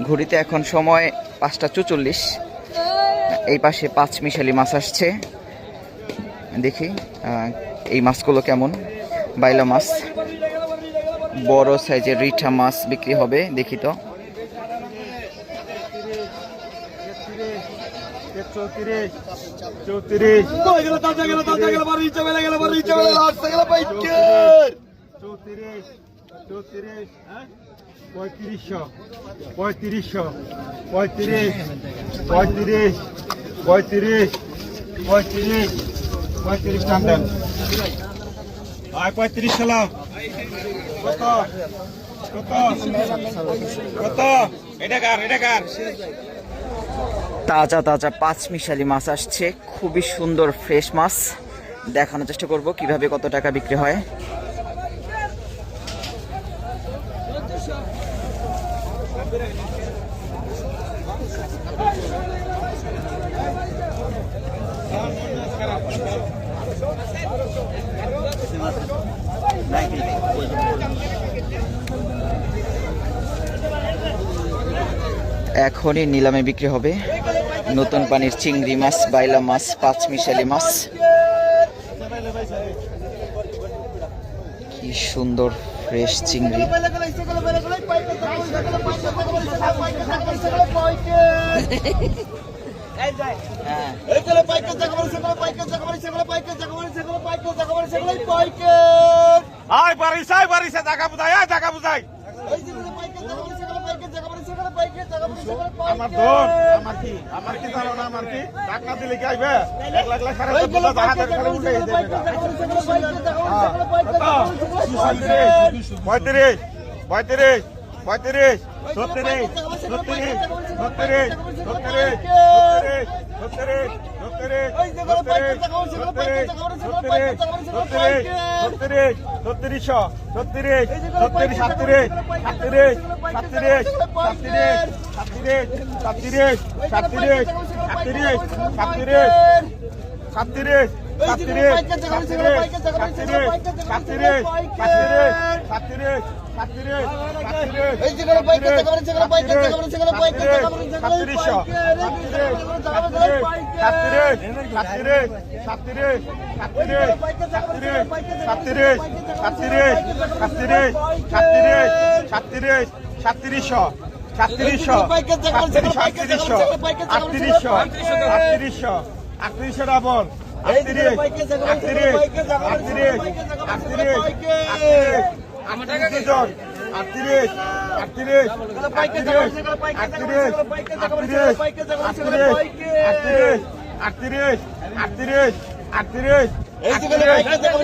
ঘড়িতে এখন সময় পাঁচটা চুচল্লিশ এই পাশে পাঁচ মিশালি মাছ আসছে দেখি এই মাছগুলো কেমন বাইলা মাছ বড় সাইজের রিঠা মাছ বিক্রি হবে দেখি তো চৌত্রিশ পঁয়ত্রিশশো পঁয়ত্রিশশো, পঁয়ত্রিশ পঁয়ত্রিশ পঁয়ত্রিশ পঁয়ত্রিশ পঁয়ত্রিশ আয় পঁয়ত্রিশ তাজা তাজা পাঁচ মিশালি মাছ আসছে। খুবই সুন্দর, ফ্রেশ মাছ। দেখানোর চেষ্টা করব কীভাবে কত টাকা বিক্রি হয়। এখনই নিলামে বিক্রি হবে। নতুন পানির চিংড়ি মাছ, বাইলা মাছ পাঁচ মিশালি মাছ। কি সুন্দর ফ্রেশ চিংড়ি। আয় পারিস আয় পারিস দেখা বুঝাই আয় দেখা বুঝাই। আমার ধন আমার কি আমার কি জানো না আমার কি টাকা দিলে কি আইবে এক লাখ লাখ সাড়ে হাজার করে উঠে পঁয়ত্রিশ পঁয়ত্রিশ পঁয়ত্রিশ ছত্রিশ ছত্রিশ ছত্রিশ ছত্রিশ ছত্রিশ ছত্রিশ ছত্রিশ সাতত্রিশ সাতত্রিশ সাতত্রিশ সাতত্রিশ সাতত্রিশ সাতত্রিশ সাতত্রিশ সাতত্রিশ সাতত্রিশ সাতত্রিশ সাতত্রিশশো সাতত্রিশশো আটত্রিশশো আটত্রিশশো আটত্রিশশো আটত্রিশশো আটত্রিশশো ডাবল আটত্রিশ আটত্রিশ আটত্রিশ আটত্রিশ আটত্রিশ আটত্রিশ উনচল্লিশ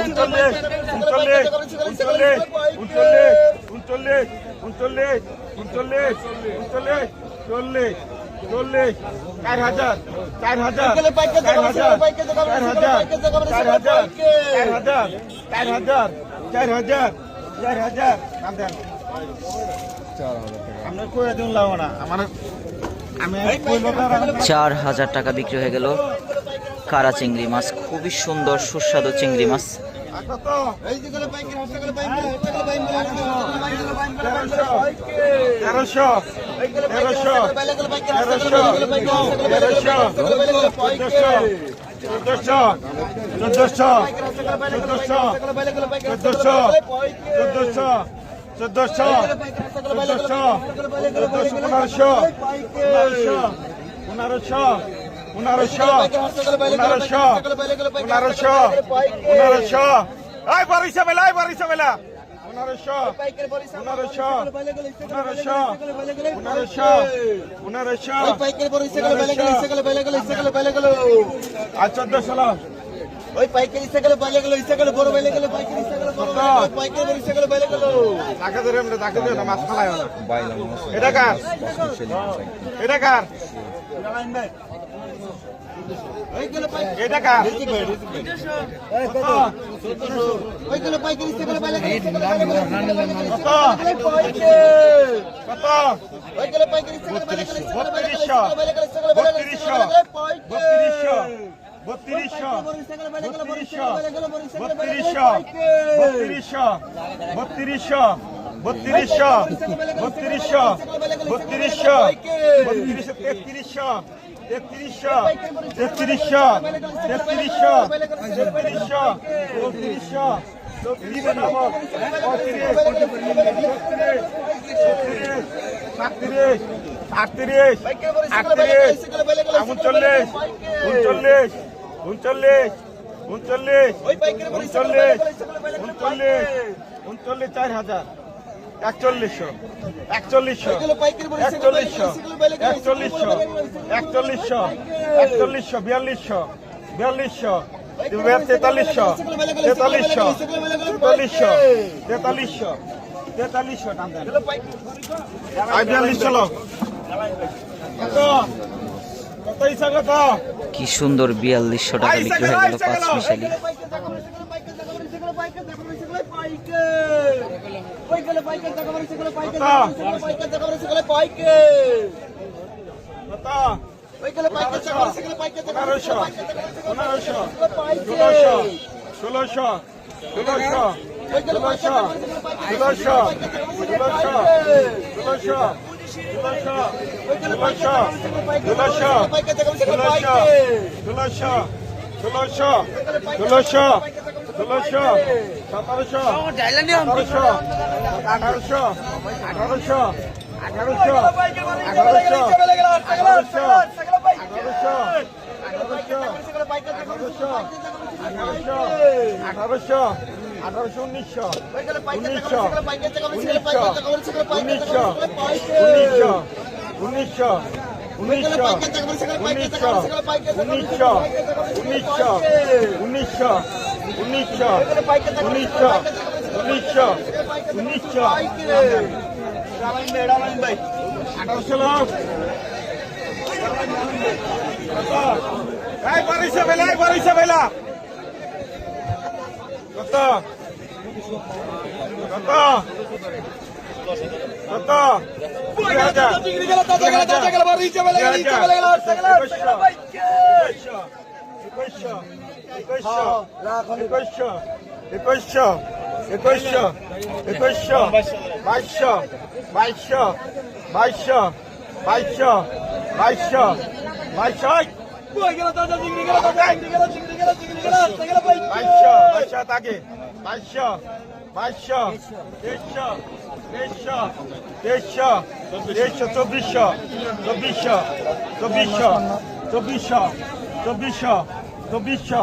উনচল্লিশ উনচল্লিশ উনচল্লিশ উনচল্লিশ উনচল্লিশ উনচল্লিশ উনচল্লিশ চল্লিশ চল্লিশ চার হাজার চার হাজার চার হাজার চার হাজার চার হাজার চার হাজার চার হাজার চার হাজার চার হাজার। নাম দেন। আমরা লাগো না। আমার আমি কইলো চার হাজার টাকা বিক্রি হয়ে গেল। কারা চিংড়ি মাছ? খুবই সুন্দর সুস্বাদু চিংড়ি মাছ। তেরোশো। তেরোশো তেরোশো তেরোশো চোদ্দশো চোদ্দশো চোদ্দশো চোদ্দশো চোদ্দশো চোদ্দশো চোদ্দশো চোদ্দশো চোদ্দশো পনেরোশো পনেরোশো পনেরোশো পনেরোশো পনেরোশো পনেরোশো এই বারিশা বেলা এই বারিশা বেলা আর চোদ্দ ষোলো ওই পাইকারি ইচ্ছা গেল বাইলে গেল ইচ্ছা গেল। বড় বাইলে গেল পাইকারি ইচ্ছা গেল বড় পাইকারি ইচ্ছা গেল বাইলে গেল। টাকা ধরে আমরা টাকা দিও না মাছ খালায় না এটা কার? এটা কার? বত্রিশশো বত্রিশশো বত্রিশশো বত্রিশশো বত্রিশশো বত্রিশশো বত্রিশশো বত্রিশশো বত্রিশশো বত্রিশশো তেত্রিশশো তেত্রিশশো তেত্রিশশো তেত্রিশশো তেত্রিশশো সাতত্রিশ, আটত্রিশ আটত্রিশ উনচল্লিশ উনচল্লিশ উনচল্লিশ উনচল্লিশ উনচল্লিশ উনচল্লিশ উনচল্লিশ, চার হাজার। একচল্লিশশো একচল্লিশশো একচল্লিশশো একচল্লিশশো একচল্লিশশো একচল্লিশশো বিয়াল্লিশশো বিয়াল্লিশশো তেতাল্লিশশো তেতাল্লিশশো তেতাল্লিশশো তেতাল্লিশশো তেতাল্লিশশো ইচ্ছা কত কি সুন্দর বিয়াল্লিশশো টাকা বিক্রি হয়ে গেল পাঁচ মিশালি কত পনেরোশো পনেরোশো ষোলোশো ষোলোশো ষোলোশো ষোলোশো ষোলোশো ষোলোশো ষোলোশো ষোলোশো ষোলোশো ষোলোশো ষোলোশো ষোলোশো ষোলোশো ষোলোশো ষোলোশো সতেরোশো আঠারোশো আঠারোশো আঠারোশো আঠারোশো আঠারোশো আঠারোশো আঠারোশো আঠারোশো আঠারোশো উনিশশো উনিশশো উনিশশো উনিশশো উনিশশো উনিশশো উনিশশো উনিশশো উনিশশো উনিশশো উনিশশো উনিশশো উনিশশো। আঠারোশো লোক। বারিশে বেলা বারিশে বেলা। কত? কত? কত? দুই হাজার। একুশশো একুশশো একুশশো। একুশশো। একুশশো। একুশশো। বাইশশো। বাইশশো। বাইশশো। বাইশশো। বাইশশো। বাইশশো। বাইশশো। বাইশশো। তাকে। বাইশশো। বাইশশো। তেইশশো তেইশশো তেইশশো তেইশশো চব্বিশশো। চব্বিশশো। চব্বিশশো। চব্বিশশো। চব্বিশশো। চব্বিশশো।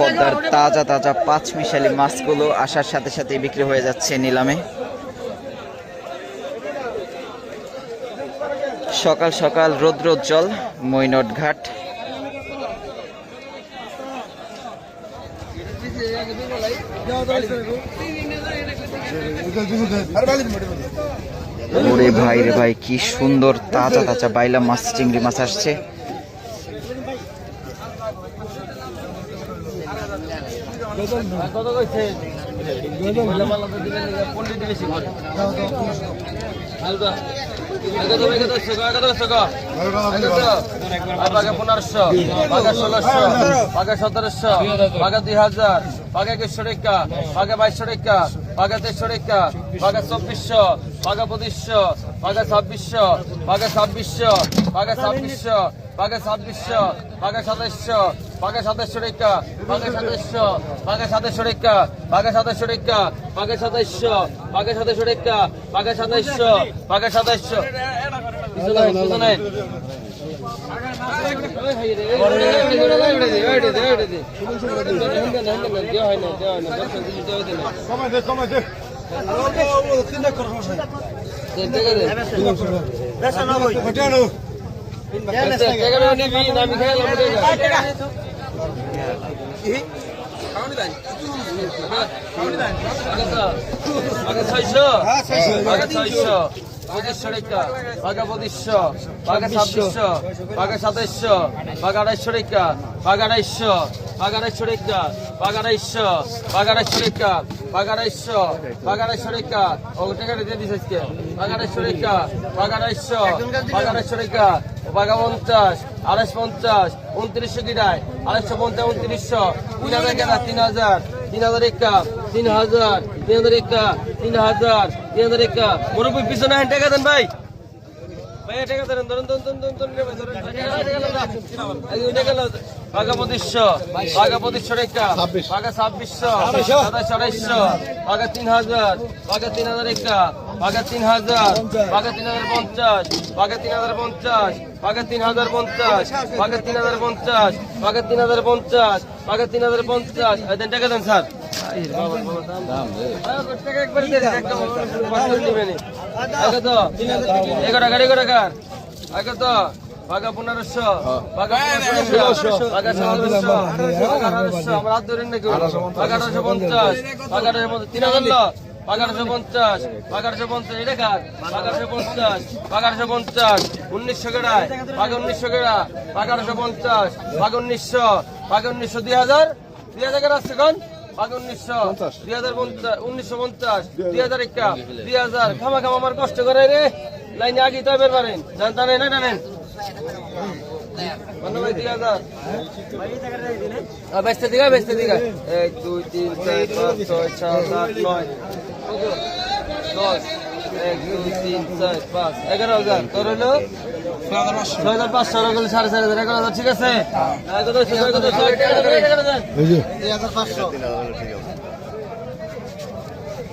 পদ্মার তাজা তাজা পাঁচ মিশালি মাছগুলো আসার সাথে সাথে বিক্রি হয়ে যাচ্ছে নিলামে। সকাল সকাল রৌদ্রোজ্জ্বল, মৈনট ঘাট। ওরে ভাই রে ভাই, কি সুন্দর তাজা তাজা বাইলা মাছ, চিংড়ি মাছ আসছে। কত কইছে পল্লিটি বেশি করে পনেরোশো পাকা ষোলোশো পাকা সতেরোশো পাকা দুই হাজার পাকা একশো টাকা পাকা বাইশশো টাকা পাকা তেইশশো টাকা পাকা চব্বিশশো পাকা পঁচিশশো পাকা ছাব্বিশশো পাকা ছাব্বিশশো পাকা ছাব্বিশশো পাকা ছাব্বিশশো পাকা সাতাইশশো বাঘের সদস্য রেখা বাঘের সদস্য বাঘের সদস্য রেখা বাঘের সদস্য রেখা বাঘের সদস্য বাঘের সদস্য রেখা বাঘের সদস্য বাঘের সদস্য আমি খেয়াল পঁচিশশো টাকা বাঘা পঁচিশশো বাঘা ছাব্বিশশো বাঘা সাতাইশশো বাঘা আড়াইশো রেখা বাঘা আড়াইশো বাঘা আড়াইশো বাঘা আড়াইশো টাকা ও, টাকাটা দিয়ে দিস আজকে। বাঘা আড়াইশো টাকা বাঘা পঞ্চাশ আড়াইশ পঞ্চাশ, উনত্রিশশো কিরায়, আড়াইশো পঞ্চাশ, উনত্রিশশো। তিন হাজার কেনা, তিন হাজার। তিন হাজার একা তিন হাজার। তিন হাজার একা তিন হাজার। তিন হাজার একা মুরব্বী, পিছনে টাকা দেন ভাই। পঁচিশশো টাকা বাঘা ছাব্বিশশো সাতাশ আড়াইশো বাঘা তিন হাজার বাঘা তিন হাজার একা বাঘা তিন হাজার বাঘা তিন হাজার পঞ্চাশ বাঘা তিন হাজার পঞ্চাশ বাঘা তিন হাজার পঞ্চাশ বাঘা তিন হাজার পঞ্চাশ বাঘা তিন হাজার পঞ্চাশ বাঘা তিন হাজার পঞ্চাশ টাকা দেন স্যার এগারো টাকা এগারো টাকার আগে তো বাঘা পনেরোশো বাঘা পনেরোশো বাঘা সতেরোশো বাঘা আঠারোশো আমার হাত ধরেন নাকি পঞ্চাশ বাঘা আঠারোশো তিন হাজার বাগারশো পঞ্চাশ বাগারশো পঞ্চাশ এটা কার পঞ্চাশ বাগারশো পঞ্চাশ উনিশশো কেড়ায় বাঘ উনিশশো কেড়া বাগারশো পঞ্চাশ বাঘ উনিশশো বাঘ উনিশশো দুই হাজার দুই হাজার কেড়া আসছে উনিশশো দুই হাজার পঞ্চাশ উনিশশো পঞ্চাশ দুই হাজার একটা দুই হাজার খামা খামা আমার কষ্ট করে রে। লাইনে আগে তো বের পারেন জানতেন না জানেন বেচতে দিঘা বেচতে দিঘা এক দুই তিন চার পাঁচ ছয় সাত আট নয়। দশ। এক দুই তিন চার পাঁচ। এগারো হাজার। তোর হলো? ছয় হাজার পাঁচশো হলো সাড়ে চার হাজার এগারো হাজার ঠিক আছে?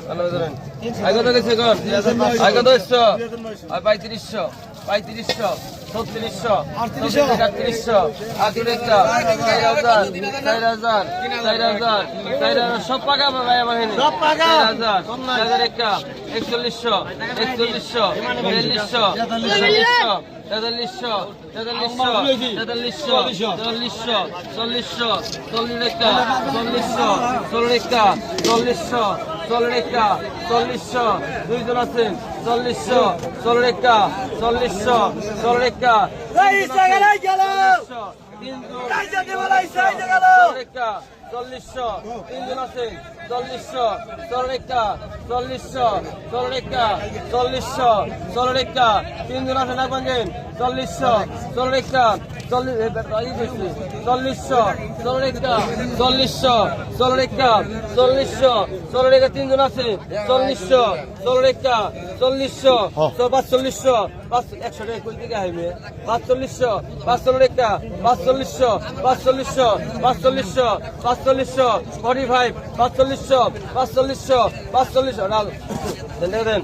ভালো ধরেন আগত গেছে কোন আগত একশো আর পঁয়ত্রিশশো। পঁয়ত্রিশশো ছত্রিশশো আটত্রিশশো। আটত্রিশশো চার হাজার চার হাজার চার হাজার চার হাজার সব পাকা ভাই আমার হেনে। সব পাকা। চার হাজার চার হাজার একটা একচল্লিশশো একচল্লিশশো বিয়াল্লিশশো চল্লিশশো তেতাল্লিশশো তেতাল্লিশশো তেতাল্লিশশো চল্লিশশো। চল্লিশশো চল্লিশ একটা চল্লিশশো চল্লিশ একটা চল্লিশশো চল্লিশটা চল্লিশশো। দুইজন আছেন। চল্লিশশো চল্লিশটা চল্লিশশো চল্লিশটা। চল্লিশশো তিনজন আছেন চল্লিশশো চল্লিশটা চল্লিশশো চল্লিশটা চল্লিশশো চল্লিশটা। তিনজন আছে না পাঞ্জেন চল্লিশশো চল্লিশটা চল্লিশ চল্লিশশো চল্লিশটা চল্লিশশো চল্লিশটা চল্লিশশো চল্লিশটা তিনজন আছে চল্লিশশো চল্লিশটা চল্লিশশো পাঁচচল্লিশশো পাঁচ একশো টাকা কোন দিকে হাইবে পাঁচচল্লিশশো পাঁচচল্লিশটা পাঁচচল্লিশশো পাঁচচল্লিশশো পাঁচচল্লিশশো পাঁচচল্লিশশো ফর্টি ফাইভ পাঁচচল্লিশশো পাঁচচল্লিশশো পাঁচচল্লিশশো ডাল দেন।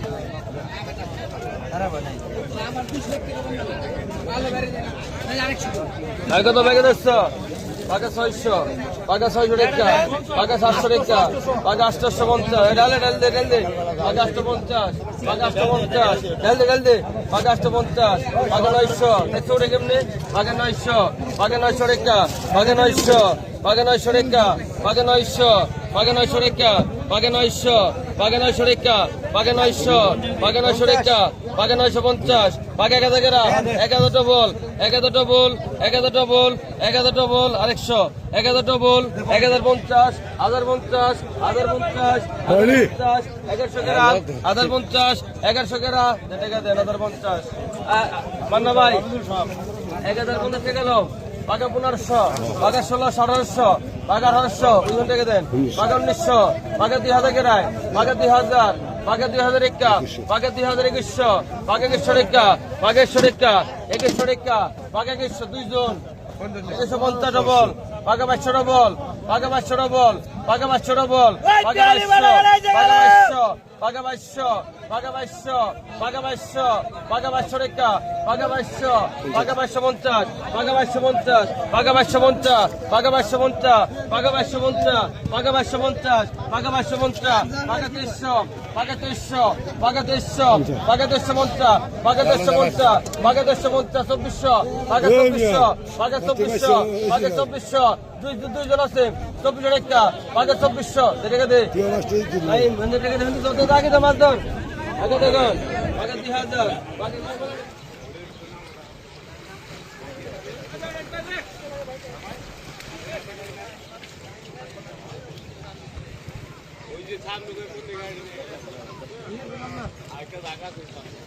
ভাই কত ব্যাগে দেখছ পাকা ছয়শো পাকা ছয়শো রেখা পাকা সাতশো রেখা পাকা আটশো পঞ্চাশ। ডালে ডাল দে ডাল দে। পাকা আটশো পঞ্চাশ পাকা আটশো পঞ্চাশ। ডাল দে ডাল আটশো পঞ্চাশ পাকা নয়শো। দেখছ ওটা কেমনে? পাকা নয়শো পাকা নয়শো রেখা পাকা নয়শো পাকা নয়শো রেখা পাকা নয়শো পাকা নয়শো রেখা পাকা নয়শো পাকা নয়শো রেখা পাকা নয়শো পাকা নয়শো রেখা পাকা নয়শো পঞ্চাশ পাকা এক হাজার এক হাজার ডবল এক হাজার ডবল এক হাজার ডবল এক হাজার ডবল আরেকশো। এক হাজার ডবল এক হাজার পঞ্চাশ হাজার পঞ্চাশ হাজার পঞ্চাশ পঞ্চাশ এগারোশো গেরা হাজার পঞ্চাশ এগারোশো গেরা টাকা দেন হাজার পঞ্চাশ। মান্না ভাই এক হাজার পঞ্চাশ টাকা দাও। বাঘা পনেরোশো বাঘা ষোলোশো আঠারোশো বাঘা আঠারোশো ওজন টাকা দেন। বাঘা উনিশশো বাঘা দুই হাজার কেরায় বাঘা দুই হাজার দুই হাজার একা দুই হাজার একুশশো একশো দুইজন। একশো পঞ্চাশ ডবল বাঘা বাইশশো বল বাঘা বাইশশো বল বাঘা বাইশশো ডবল বাঘা বাইশশো বাইশশো বাঘা বাইশশো বাঘা বাইশশো রেখা বাঘা বাইশশো পঞ্চাশ বাঘা বাইশশো পঞ্চাশ বাঘা বাইশশো পঞ্চাশ বাঘা তেইশশো বাঘা তেইশশো বাঘা তেইশশো বাঘা তেইশশো পঞ্চাশ বাঘা তেইশশো পঞ্চাশ বাঘা তেইশশো পঞ্চাশ চব্বিশশো বাঘা চব্বিশশো বাঘা চব্বিশশো বাঘা চব্বিশশো দুই দুইজন আছে চব্বিশশো রেখা বাঘা চব্বিশশো দেখে দে কত আগে তো মাছ ধর আগে তো আগে দুই হাত ওই যে সামনে করে প্রত্যেক আগে একটা